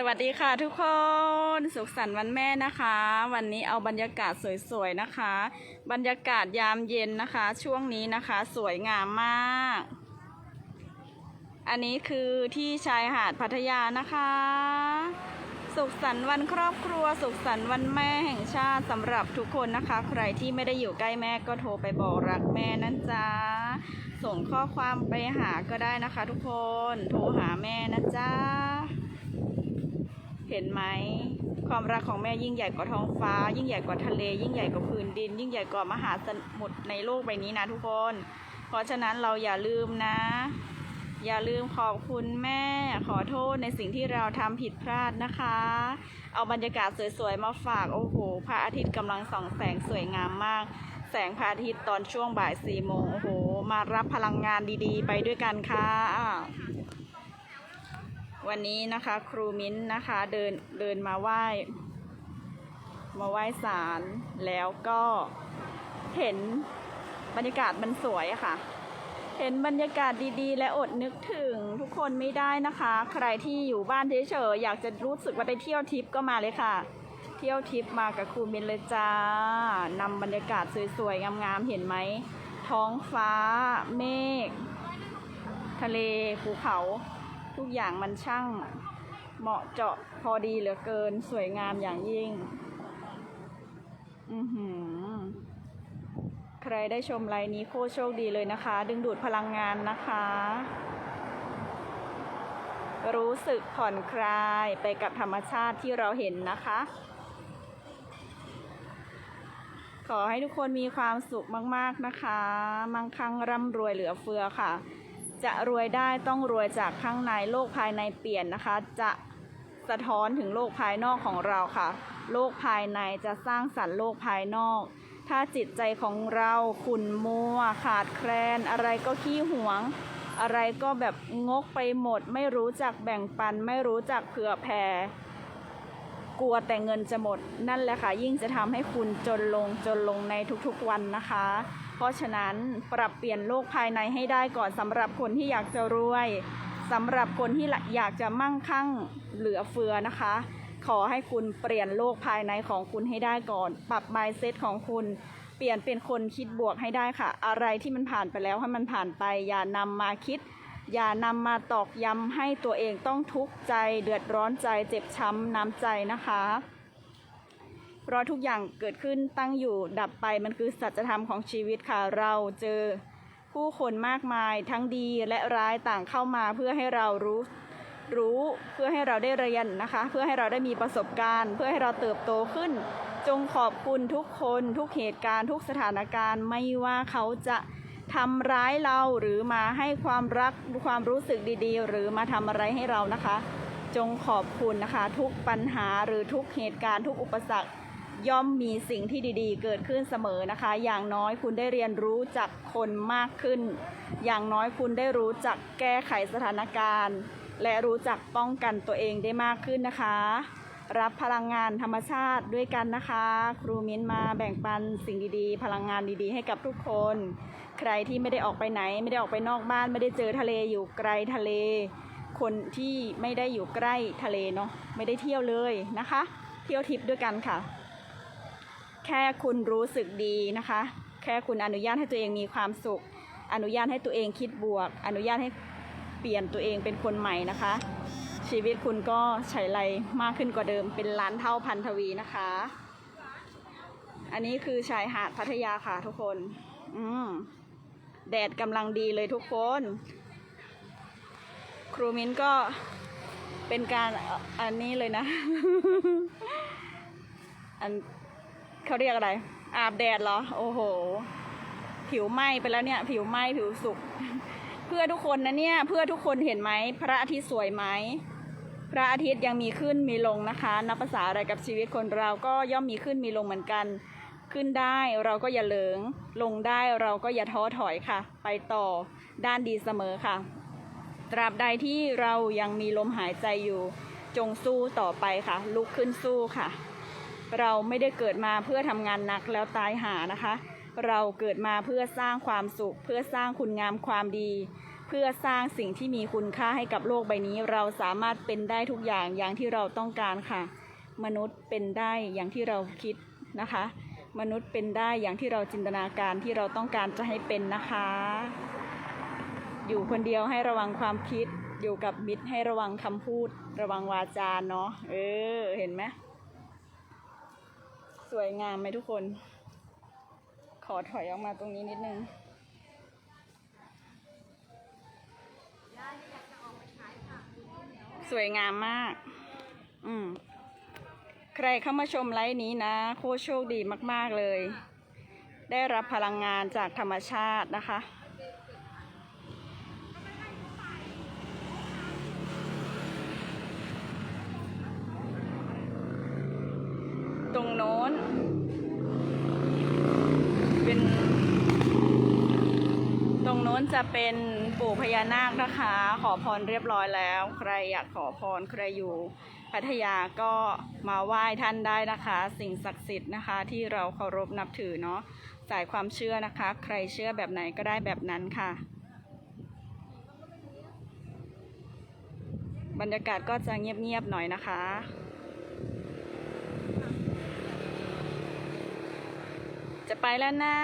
สวัสดีค่ะทุกคน สุขสันต์วันแม่นะคะ วันนี้เอาบรรยากาศสวยๆนะคะ บรรยากาศยามเย็นนะคะ ช่วงนี้นะคะ สวยงามมาก อันนี้คือที่ชายหาดพัทยานะคะ สุขสันต์วันครอบครัว สุขสันต์วันแม่แห่งชาติสำหรับทุกคนนะคะ ใครที่ไม่ได้อยู่ใกล้แม่ก็โทรไปบอกรักแม่นั่นจ้าส่งข้อความไปหาก็ได้นะคะ ทุกคนโทรหาแม่นะจ้า เห็นไหมความรักของแม่ยิ่งใหญ่กว่าท้องฟ้า ยิ่งใหญ่กว่าทะเล ยิ่งใหญ่กว่าพื้นดิน ยิ่งใหญ่กว่ามหาสมุทรในโลกใบนี้นะทุกคน เพราะฉะนั้นเราอย่าลืมนะ อย่าลืมขอบคุณแม่ขอโทษในสิ่งที่เราทำผิดพลาดนะคะ เอาบรรยากาศสวยๆมาฝากโอ้โหพระอาทิตย์กำลังส่องแสงสวยงามมาก แสงพระอาทิตย์ตอนช่วงบ่ายสี่โมงโอ้โหมารับพลังงานดีๆ ไปด้วยกันค่ะ วันนี้นะคะครูมิ้นนะคะเดินเดินมาไหว้ มาไหว้ศาลแล้วก็เห็นบรรยากาศมันสวยอะค่ะ เห็นบรรยากาศดีๆ และอดนึกถึงทุกคนไม่ได้นะคะ ใครที่อยู่บ้านเฉยๆอยากจะรู้สึกว่าได้เที่ยวทริปก็มาเลยค่ะ เที่ยวทริปมากับครูมินเลยจ้านำบรรยากาศสวยๆงามๆเห็นไหมท้องฟ้า เมฆทะเลภูเขา ทุกอย่างมันช่างเหมาะเจาะพอดีเหลือเกินสวยงามอย่างยิ่ง อือหือ ใครได้ชมไลน์นี้โคโชคดีเลยนะคะ ดึงดูดพลังงานนะคะ รู้สึกผ่อนคลายไปกับธรรมชาติที่เราเห็นนะคะ ขอให้ทุกคนมีความสุขมาก ๆ นะคะ มั่งคั่งร่ำรวยเหลือเฟือค่ะ จะรวยได้ต้องรวยจากข้างในโลกภายในเปลี่ยนนะคะ จะสะท้อนถึงโลกภายนอกของเราค่ะ โลกภายในจะสร้างสรรค์โลกภายนอก ถ้าจิตใจของเราขุ่นมัว ขาดแคลน อะไรก็ขี้หวง อะไรก็แบบงกไปหมด ไม่รู้จักแบ่งปัน ไม่รู้จักเผื่อแผ่ กลัวแต่เงินจะหมดนั่นแหละค่ะ ยิ่งจะทำให้คุณจนลงจนลงในทุกๆวันนะคะ เพราะฉะนั้นปรับเปลี่ยนโลกภายในให้ได้ก่อนสำหรับคนที่อยากจะรวยสำหรับคนที่อยากจะมั่งคั่งเหลือเฟือนะคะ ขอให้คุณเปลี่ยนโลกภายในของคุณให้ได้ก่อน ปรับ mindset ของคุณเปลี่ยนเป็นคนคิดบวกให้ได้ค่ะ อะไรที่มันผ่านไปแล้วให้มันผ่านไป อย่านำมาคิด อย่านำมาตอกย้ำให้ตัวเองต้องทุกข์ใจ เดือดร้อนใจเจ็บช้ำน้ำใจนะคะเพราะทุกอย่างเกิดขึ้นตั้งอยู่ดับไปมันคือสัจธรรมของชีวิตค่ะ เราเจอผู้คนมากมายทั้งดีและร้ายต่างเข้ามาเพื่อให้เรารู้รู้เพื่อให้เราได้เรียนนะคะ เพื่อให้เราได้มีประสบการณ์ เพื่อให้เราเติบโตขึ้น จงขอบคุณทุกคน ทุกเหตุการณ์ ทุกสถานการณ์ไม่ว่าเขาจะ ทำร้ายเราหรือมาให้ความรักความรู้สึกดีๆ หรือมาทำอะไรให้เรานะคะ จงขอบคุณนะคะ ทุกปัญหาหรือทุกเหตุการณ์ทุกอุปสรรคย่อมมีสิ่งที่ดีๆ เกิดขึ้นเสมอนะคะ อย่างน้อยคุณได้เรียนรู้จักคนมากขึ้น อย่างน้อยคุณได้รู้จักแก้ไขสถานการณ์ และรู้จักป้องกันตัวเองได้มากขึ้นนะคะ รับพลังงานธรรมชาติด้วยกันนะคะ ครูมิ้นมาแบ่งปันสิ่งดีๆ พลังงานดีๆ ให้กับทุกคน ใครที่ไม่ได้ออกไปไหน ไม่ได้ออกไปนอกบ้าน ไม่ได้เจอทะเลอยู่ไกลทะเล คนที่ไม่ได้อยู่ใกล้ทะเลเนาะไม่ได้เที่ยวเลยนะคะ เที่ยวทริปด้วยกันค่ะ แค่คุณรู้สึกดีนะคะ แค่คุณอนุญาตให้ตัวเองมีความสุข อนุญาตให้ตัวเองคิดบวก อนุญาตให้เปลี่ยนตัวเองเป็นคนใหม่นะคะ ชีวิตคุณก็ใช้ไรมากขึ้นกว่าเดิมเป็นล้านเท่าพันทวีนะคะ อันนี้คือชายหาดพัทยาค่ะทุกคน อืมแดดกำลังดีเลยทุกคน ครูมิ้นก็เป็นการอันนี้เลยนะ อันเขาเรียกอะไร อาบแดดเหรอ โอ้โห ผิวไหม้ไปแล้วเนี่ย ผิวไหม้ผิวสุก เพื่อทุกคนนะเนี่ย เพื่อทุกคนเห็นไหม พระอาทิตย์สวยไหม ระอาทิตย์ยังมีขึ้นมีลงนะคะ นับภาษาอะไรกับชีวิตคนเราก็ย่อมมีขึ้นมีลงเหมือนกัน ขึ้นได้เราก็อย่าเหลิง ลงได้เราก็อย่าท้อถอยค่ะ ไปต่อด้านดีเสมอค่ะ ตราบใดที่เรายังมีลมหายใจอยู่ จงสู้ต่อไปค่ะ ลุกขึ้นสู้ค่ะ เราไม่ได้เกิดมาเพื่อทำงานหนักแล้วตายหานะคะ เราเกิดมาเพื่อสร้างความสุข เพื่อสร้างคุณงามความดี เพื่อสร้างสิ่งที่มีคุณค่าให้กับโลกใบนี้ เราสามารถเป็นได้ทุกอย่างอย่างที่เราต้องการค่ะ มนุษย์เป็นได้อย่างที่เราคิดนะคะ มนุษย์เป็นได้อย่างที่เราจินตนาการที่เราต้องการจะให้เป็นนะคะ อยู่คนเดียวให้ระวังความคิด อยู่กับมิตรให้ระวังคำพูด ระวังวาจาเนาะเออเห็นไหมสวยงามไหมทุกคน ขอถอยออกมาตรงนี้นิดนึง สวยงามมาก อืม ใครเข้ามาชมไลฟ์นี้นะ โคโชคดีมาก ๆ เลย ได้รับพลังงานจากธรรมชาตินะคะ ตรงโน้น เป็น ตรงโน้นจะเป็น ปู่พญานาคนะคะ ขอพรเรียบร้อยแล้ว ใครอยากขอพรใครอยู่พัทยาก็มาไหว้ท่านได้นะคะ สิ่งศักดิ์สิทธิ์นะคะ ที่เราเคารพนับถือเนาะสายความเชื่อนะคะ ใครเชื่อแบบไหนก็ได้แบบนั้นค่ะ บรรยากาศก็จะเงียบๆหน่อยนะคะ จะไปแล้วนะ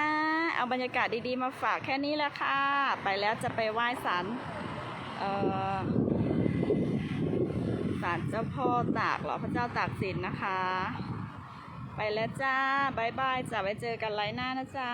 เอาบรรยากาศดีๆมาฝากแค่นี้แหละค่ะ ไปแล้วจะไปไหว้ศาลเอ่อศาลเจ้าพ่อตากหรอพระเจ้าตากสินนะคะ ไปแล้วจ้าบายบายจ้าไว้เจอกันไลน์หน้านะจ้า